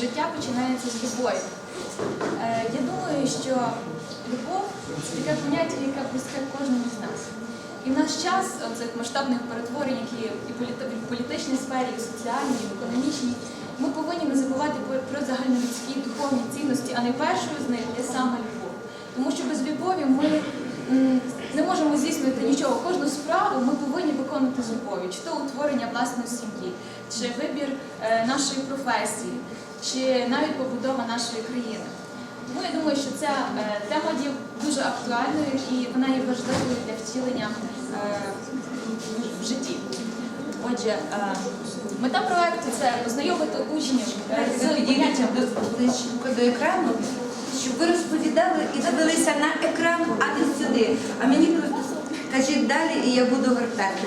життя починається з любові. Е, Я думаю, що любов це таке поняття, яке близьке кожному з нас. І в наш час цих масштабних перетворень, які і в політичній сфері, і в соціальній, і в економічній, ми повинні не забувати про- загальнолюдські духовні цінності, а найпершою з них є саме любов. Тому що без любові ми не можемо здійснювати нічого. Кожну справу ми повинні виконувати з любов'ю, чи то утворення власної сім'ї, чи вибір е, нашої професії, чи навіть побудова нашої країни. Тому я думаю, що ця е, тема є дуже актуальною і вона є важливою для втілення е, в житті. Отже, е, мета проекту це ознайомити учнів з поняттям до, екрану, щоб ви розповідали і дивилися на екран, а не сюди. А мені просто кажіть далі, і я буду гортати.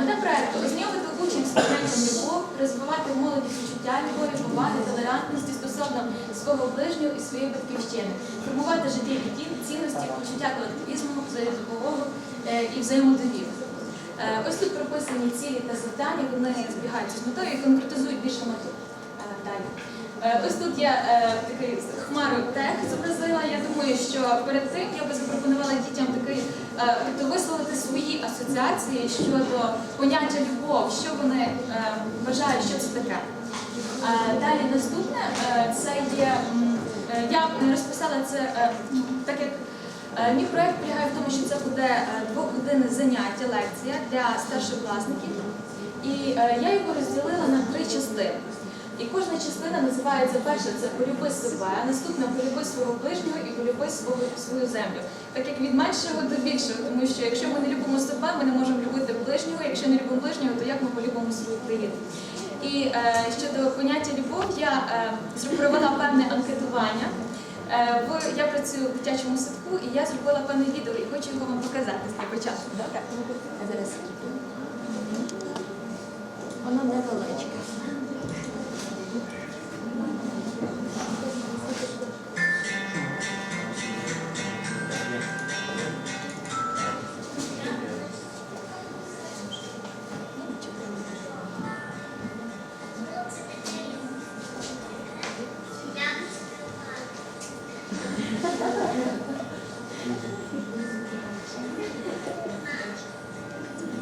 Мета проекту ознайомити учнів з поняттям любов, розвивати молоді почуття любові, поваги, толерантності стосовно свого ближнього і своєї батьківщини, формувати життєві ті- цінності, почуття колективізму, взаємодопомогу е, і взаємодовіру. Е, Ось тут прописані цілі та завдання, вони збігаються з метою і конкретизують більше мету. Далі. Е, Ось тут я е, такий хмару тех зобразила. Я думаю, що перед тим я би запропонувала дітям такий, е, тобто висловити свої асоціації щодо поняття любов, що вони вважають, що це таке. Далі наступне це є. Я розписала це так як. Мій проєкт полягає в тому, що це буде е, двогодинне заняття, лекція для старшокласників. І я його розділила на три частини. І кожна частина називається перша це полюби себе, наступна полюби свого ближнього і полюби свого, свою землю. Так як від меншого до більшого, тому що якщо ми не любимо себе, ми не можемо любити ближнього. Якщо не любимо ближнього, то як ми полюбимо свою країну? І е, щодо поняття любов, я е, зробила певне анкетування. Е, в- Я працюю в дитячому садку і я зробила певне відео і хочу його вам показати для початку. Я зараз. Воно невеличке.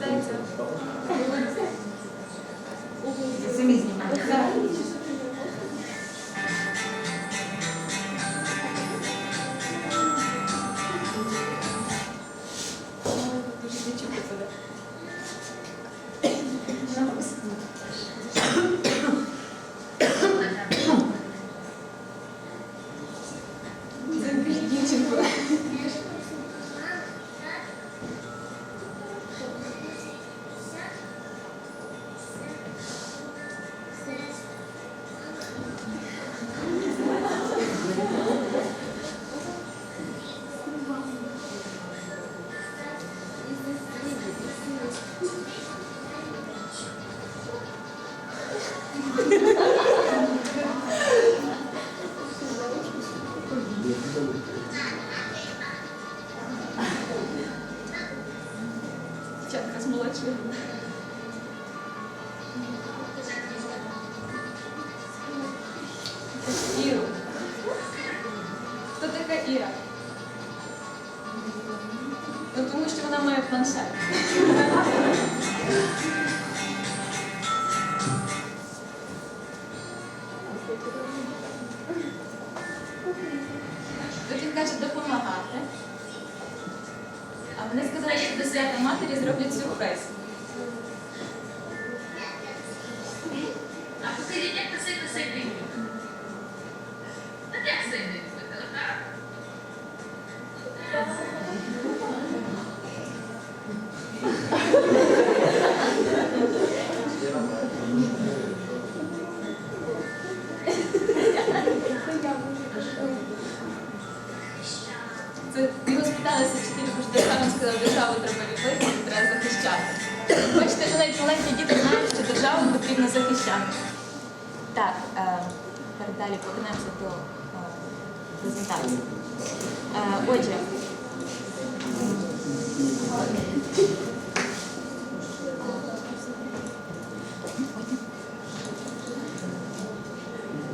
Дайте. Самі знімаєте. Іру. Хто така Іра? Ну, тому що вона має планшет. Вони сказали, що до свята матері зроблять сюрприз. А покажіть, як носити сильний. Так як сильний робити, отак? Спиталися вчителі, держава він сказав, державу треба любити, і треба захищати. Бачите, що навіть маленькі діти знають, що державу потрібно захищати. Так, е, тепер далі повернемося до е, презентації. Е, отже,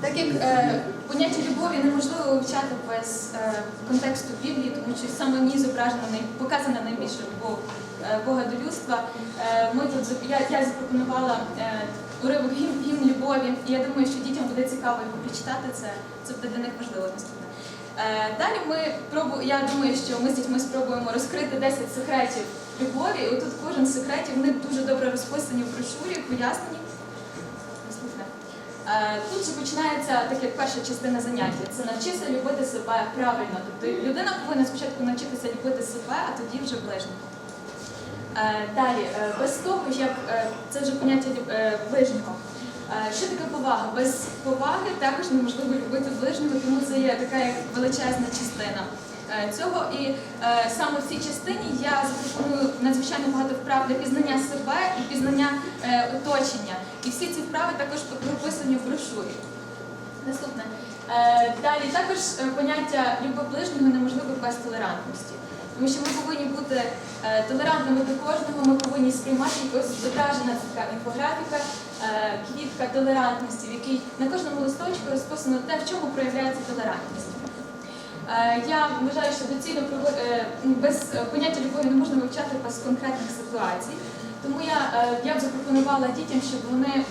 Так як е, поняття любові неможливо вивчати без е, контексту Біблії, тому що саме в ній зображена показана найбільша любов е, Бога до людства. Е, ми тут я, я запропонувала уривок гімн, гімн любові, і я думаю, що дітям буде цікаво його прочитати. Це, це буде для них важливо наступне. Далі ми пробу, я думаю, що ми з дітьми спробуємо розкрити 10 секретів любові. І отут кожен з секретів вони дуже добре розписані в брошурі, пояснені. Е, Тут же починається так як перша частина заняття. Це навчися любити себе правильно. Тобто людина повинна спочатку навчитися любити себе, а тоді вже ближнього. Е, Далі, е, без того, як це вже поняття ближнього. Що таке повага? Без поваги також неможливо любити ближнього, тому це є така величезна частина цього. І е, саме в цій частині я запропоную надзвичайно багато вправ для пізнання себе і пізнання е, оточення. І всі ці вправи також прописані в брошурі. Наступне. Е, Далі також е, поняття ближнього неможливо без толерантності. Тому що ми повинні бути е, толерантними до кожного, ми повинні сприймати якось зображена така інфографіка, е, квітка толерантності, в якій на кожному листочку розписано те, в чому проявляється толерантність. Е, Я вважаю, що доцільно е, ну, без е, поняття любові не можна вивчати без конкретних ситуацій. Тому я, я б запропонувала дітям, щоб вони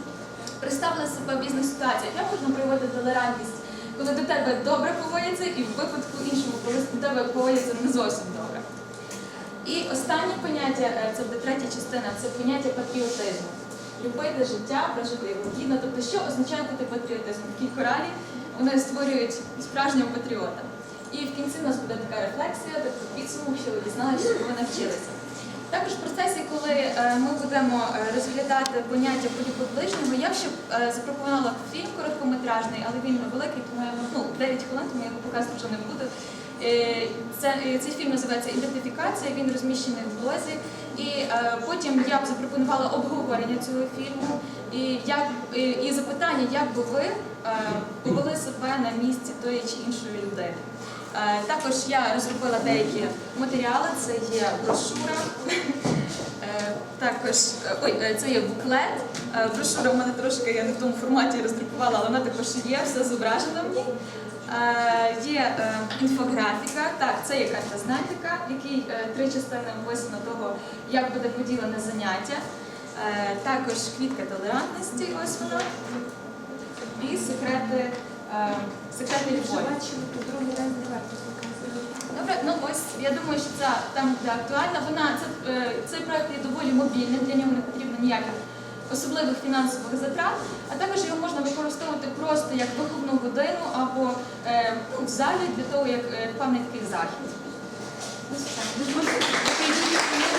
представили себе в різних ситуаціях. Як можна проявити толерантність, коли до тебе добре поводяться, і в випадку іншому, коли до тебе поводяться не зовсім добре. І останнє поняття, це буде третя частина, це поняття патріотизму. Любити життя, прожити його гідно. Тобто, що означає бути патріотизмом? В кількоралі вони створюють справжнього патріота. І в кінці у нас буде така рефлексія, тобто підсумок, що ви дізналися, що ви навчилися. Також в процесі, коли е, ми будемо е, розглядати поняття полюбу ближнього, я б ще е, запропонувала фільм короткометражний, але він великий, тому я ну, 9 хвилин, тому я його показувати вже не буду. Це, цей фільм називається Ідентифікація, він розміщений в блозі. І потім я б запропонувала обговорення цього фільму і, як, і, і запитання, як би ви повели себе на місці тої чи іншої людини. Е, Також я розробила деякі матеріали, це є брошура, е, також е, ой, е, це є буклет. Е, Брошура в мене трошки я не в тому форматі роздрукувала, але вона також є, все зображено в ній. Е, Є е, інфографіка, так, це є карта знахідка, в е, три частини описано того, як буде поділене заняття. Е, Також квітка толерантності, ось вона. І секрети, е, секрети любові. Добре, ну ось я думаю, що це там буде актуальна. Вона це, е, цей проект є доволі мобільним, для нього не потрібно ніяких особливих фінансових затрат, а також його можна використовувати просто як виховну годину або е, ну, в залі для того, як певний такий захід. Так.